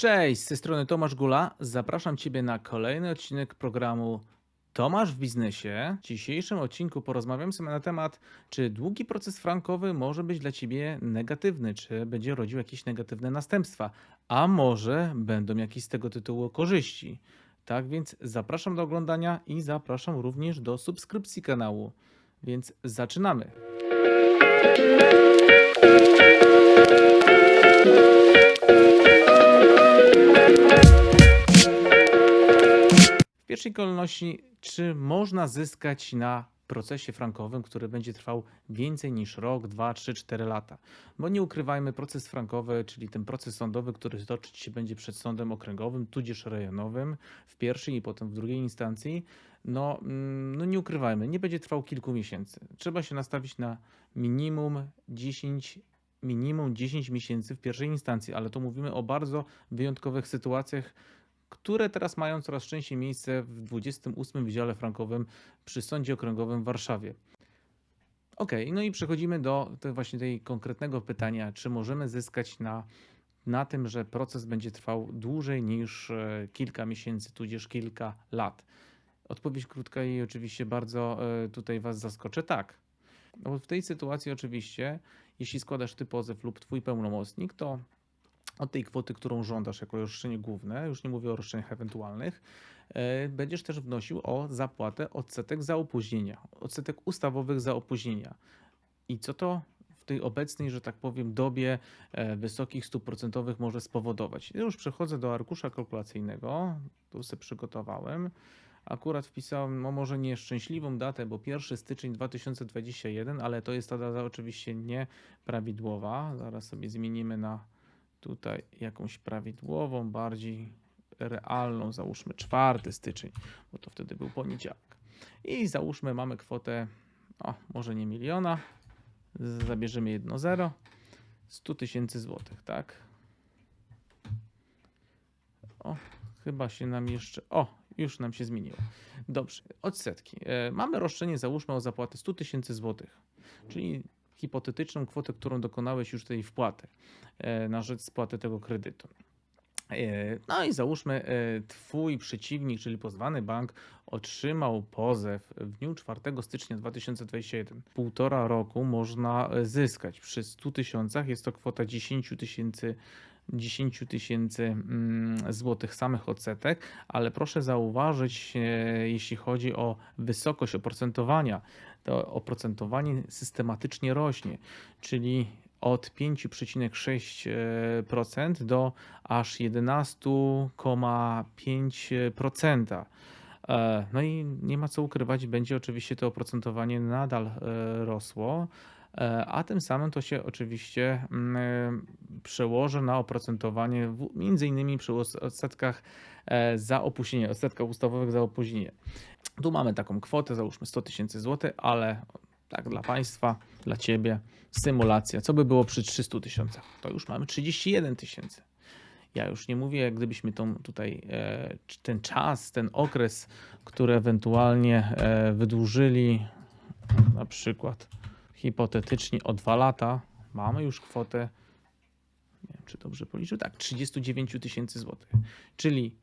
Cześć, z tej strony Tomasz Gula. Zapraszam Ciebie na kolejny odcinek programu Tomasz w biznesie. W dzisiejszym odcinku porozmawiam sobie na temat, czy długi proces frankowy może być dla Ciebie negatywny, czy będzie rodził jakieś negatywne następstwa, a może będą jakieś z tego tytułu korzyści. Tak więc zapraszam do oglądania i zapraszam również do subskrypcji kanału. Więc zaczynamy. Pierwszej kolejności, czy można zyskać na procesie frankowym, który będzie trwał więcej niż rok, dwa, trzy, cztery lata? Bo nie ukrywajmy, proces frankowy, czyli ten proces sądowy, który toczyć się będzie przed sądem okręgowym, tudzież rejonowym, w pierwszej i potem w drugiej instancji, no, mm, no nie ukrywajmy, nie będzie trwał kilku miesięcy. Trzeba się nastawić na minimum 10 minimum 10 miesięcy w pierwszej instancji, ale tu mówimy o bardzo wyjątkowych sytuacjach, które teraz mają coraz częściej miejsce w 28 Wydziale Frankowym przy Sądzie Okręgowym w Warszawie. Ok, no i przechodzimy do te właśnie tej konkretnego pytania, czy możemy zyskać na, na tym, że proces będzie trwał dłużej niż e, kilka miesięcy, tudzież kilka lat. Odpowiedź krótka i oczywiście bardzo e, tutaj Was zaskoczę. Tak. No w tej sytuacji oczywiście, jeśli składasz ty pozew lub twój pełnomocnik, to od tej kwoty, którą żądasz jako roszczenie główne, już nie mówię o roszczeniach ewentualnych, e, będziesz też wnosił o zapłatę odsetek za opóźnienia, odsetek ustawowych za opóźnienia. I co to w tej obecnej, że tak powiem, dobie e, wysokich stóp procentowych może spowodować? Ja już przechodzę do arkusza kalkulacyjnego, tu sobie przygotowałem. Akurat wpisałem, no może nie szczęśliwą datę, bo 1 styczeń 2021, ale to jest ta data oczywiście nieprawidłowa. Zaraz sobie zmienimy na tutaj jakąś prawidłową, bardziej realną, załóżmy 4 styczeń, bo to wtedy był poniedziałek. I załóżmy, mamy kwotę, o, może nie miliona, zabierzemy jedno zero, 100 tysięcy złotych, tak? O, chyba się nam jeszcze, o, już nam się zmieniło. Dobrze, odsetki. E, mamy roszczenie, załóżmy o zapłatę 100 tysięcy złotych, czyli hipotetyczną kwotę, którą dokonałeś już tej wpłaty e, na rzecz spłaty tego kredytu. E, No i załóżmy, e, twój przeciwnik, czyli pozwany bank, otrzymał pozew w dniu 4 stycznia 2021. Półtora roku można zyskać. Przy 100 tysiącach jest to kwota 10 tysięcy 10 tysięcy mm, złotych samych odsetek, ale proszę zauważyć, e, jeśli chodzi o wysokość oprocentowania, to oprocentowanie systematycznie rośnie, czyli od 5,6% do aż 11,5%. E, No i nie ma co ukrywać, będzie oczywiście to oprocentowanie nadal e, rosło, e, a tym samym to się oczywiście mm, e, przełoży na oprocentowanie między innymi przy odsetkach e, za opóźnienie, odsetkach ustawowych za opóźnienie. Tu mamy taką kwotę, załóżmy 100 tysięcy złotych, ale tak dla Państwa, dla Ciebie, symulacja. Co by było przy 300 tysiącach? To już mamy 31 tysięcy. Ja już nie mówię, gdybyśmy tą tutaj e, ten czas, ten okres, który ewentualnie e, wydłużyli, na przykład hipotetycznie o dwa lata, mamy już kwotę, nie wiem czy dobrze policzył, tak, 39 tysięcy złotych. Czyli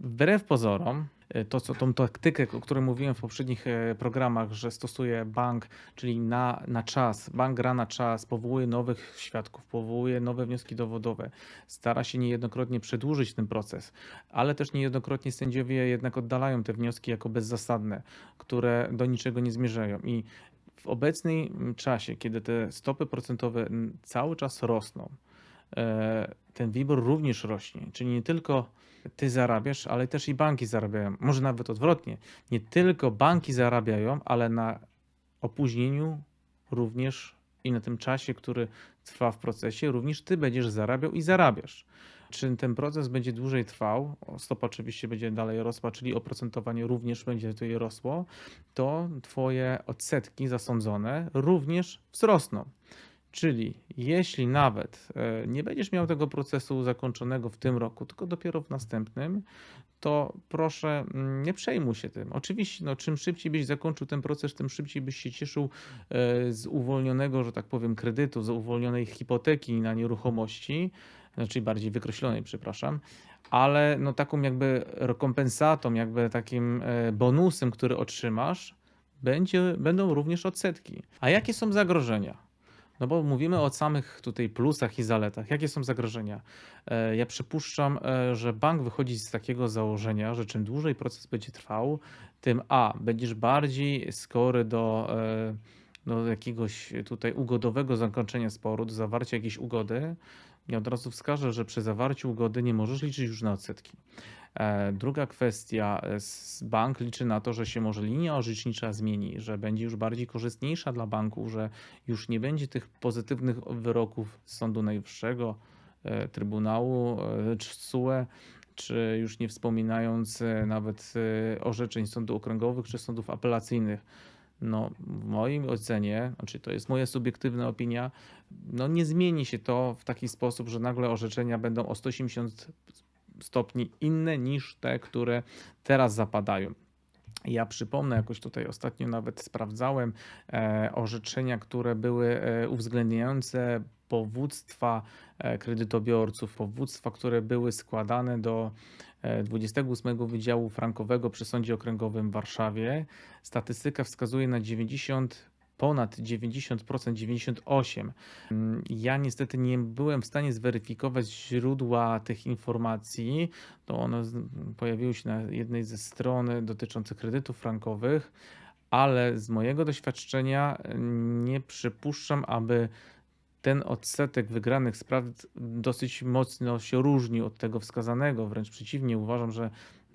wbrew pozorom, e, to co tą taktykę, o której mówiłem w poprzednich e, programach, że stosuje bank, czyli na, na czas, bank gra na czas, powołuje nowych świadków, powołuje nowe wnioski dowodowe, stara się niejednokrotnie przedłużyć ten proces, ale też niejednokrotnie sędziowie jednak oddalają te wnioski jako bezzasadne, które do niczego nie zmierzają i w obecnym czasie, kiedy te stopy procentowe mm, cały czas rosną, e, ten WIBOR również rośnie, czyli nie tylko ty zarabiasz, ale też i banki zarabiają. Może nawet odwrotnie. Nie tylko banki zarabiają, ale na opóźnieniu również i na tym czasie, który trwa w procesie, również ty będziesz zarabiał i zarabiasz. Czy ten proces będzie dłużej trwał, stopa oczywiście będzie dalej rosła, czyli oprocentowanie również będzie tutaj rosło, to twoje odsetki zasądzone również wzrosną. Czyli jeśli nawet e, nie będziesz miał tego procesu zakończonego w tym roku, tylko dopiero w następnym, to proszę mm, nie przejmuj się tym. Oczywiście, no, czym szybciej byś zakończył ten proces, tym szybciej byś się cieszył e, z uwolnionego, że tak powiem, kredytu, z uwolnionej hipoteki na nieruchomości. Znaczy bardziej wykreślonej, przepraszam, ale no taką jakby rekompensatą, jakby takim e, bonusem, który otrzymasz, będzie, będą również odsetki. A jakie są zagrożenia? No bo mówimy o samych tutaj plusach i zaletach. Jakie są zagrożenia? E, Ja przypuszczam, e, że bank wychodzi z takiego założenia, że czym dłużej proces będzie trwał, tym A, będziesz bardziej skory do, do jakiegoś tutaj ugodowego zakończenia sporu, do zawarcia jakiejś ugody. Ja od razu wskażę, że przy zawarciu ugody nie możesz liczyć już na odsetki. E, Druga kwestia, e, bank liczy na to, że się może linia orzecznicza zmieni, że będzie już bardziej korzystniejsza dla banku, że już nie będzie tych pozytywnych wyroków Sądu Najwyższego, e, Trybunału, czy TSUE, czy już nie wspominając nawet orzeczeń sądów okręgowych czy sądów apelacyjnych. No, w moim ocenie, znaczy to jest moja subiektywna opinia, no nie zmieni się to w taki sposób, że nagle orzeczenia będą o 180 stopni inne niż te, które teraz zapadają. Ja przypomnę, jakoś tutaj ostatnio nawet sprawdzałem e, orzeczenia, które były e, uwzględniające powództwa e, kredytobiorców, powództwa, które były składane do 28 Wydziału Frankowego przy Sądzie Okręgowym w Warszawie. Statystyka wskazuje na 90, ponad 90%, 98%. Mm, Ja niestety nie byłem w stanie zweryfikować źródła tych informacji. To one pojawiły się na jednej ze stron dotyczących kredytów frankowych, ale z mojego doświadczenia nie przypuszczam, aby ten odsetek wygranych spraw dosyć mocno się różnił od tego wskazanego. Wręcz przeciwnie, uważam, że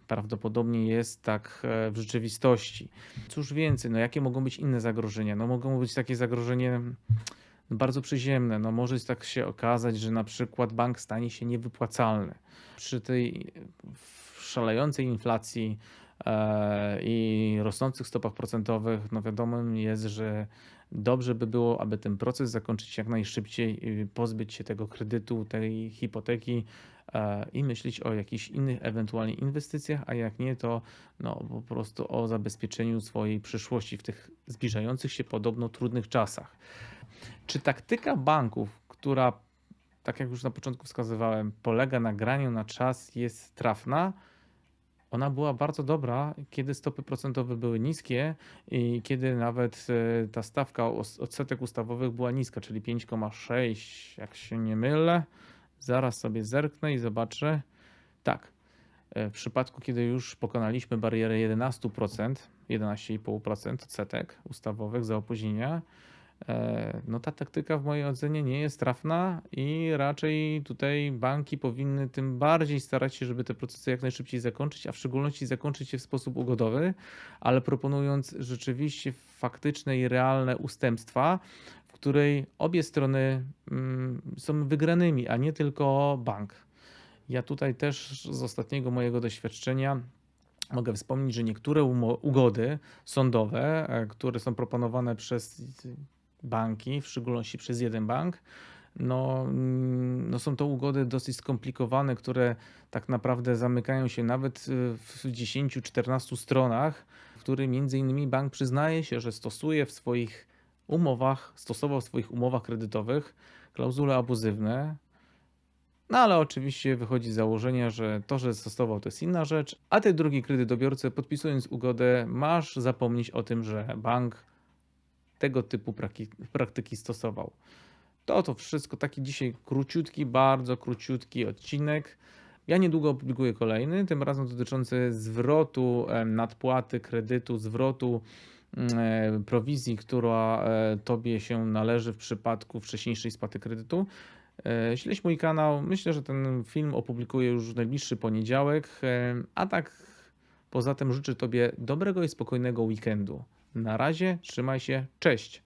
prawdopodobnie jest tak e, w rzeczywistości. Cóż więcej, no jakie mogą być inne zagrożenia? No mogą być takie zagrożenie no, bardzo przyziemne. No może tak się okazać, że na przykład bank stanie się niewypłacalny. Przy tej szalejącej inflacji e, i rosnących stopach procentowych, no wiadomo jest, że dobrze by było, aby ten proces zakończyć jak najszybciej, pozbyć się tego kredytu, tej hipoteki e, i myśleć o jakichś innych ewentualnie inwestycjach, a jak nie, to no, po prostu o zabezpieczeniu swojej przyszłości w tych zbliżających się podobno trudnych czasach. Czy taktyka banków, która, tak jak już na początku wskazywałem, polega na graniu na czas, jest trafna? Ona była bardzo dobra, kiedy stopy procentowe były niskie i kiedy nawet e, ta stawka odsetek ustawowych była niska, czyli 5,6, jak się nie mylę. Zaraz sobie zerknę i zobaczę. Tak, e, w przypadku, kiedy już pokonaliśmy barierę 11%, 11,5% odsetek ustawowych za opóźnienia, no ta taktyka w mojej ocenie nie jest trafna i raczej tutaj banki powinny tym bardziej starać się, żeby te procesy jak najszybciej zakończyć, a w szczególności zakończyć je w sposób ugodowy, ale proponując rzeczywiście faktyczne i realne ustępstwa, w której obie strony mm, są wygranymi, a nie tylko bank. Ja tutaj też z ostatniego mojego doświadczenia mogę wspomnieć, że niektóre ugody sądowe, e, które są proponowane przez banki, w szczególności przez jeden bank, no, mm, no są to ugody dosyć skomplikowane, które tak naprawdę zamykają się nawet y, w 10-14 stronach, w których między innymi bank przyznaje się, że stosuje w swoich umowach, stosował w swoich umowach kredytowych klauzule abuzywne, no ale oczywiście wychodzi z założenia, że to, że stosował, to jest inna rzecz, a ty drugi kredytobiorcy, podpisując ugodę, masz zapomnieć o tym, że bank tego typu praktyki stosował. To to wszystko, taki dzisiaj króciutki, bardzo króciutki odcinek. Ja niedługo opublikuję kolejny, tym razem dotyczący zwrotu em, nadpłaty kredytu, zwrotu mm, e, prowizji, która e, tobie się należy w przypadku wcześniejszej spłaty kredytu. E, Śledź mój kanał. Myślę, że ten film opublikuję już w najbliższy poniedziałek. E, A tak poza tym życzę Tobie dobrego i spokojnego weekendu. Na razie, trzymaj się, cześć.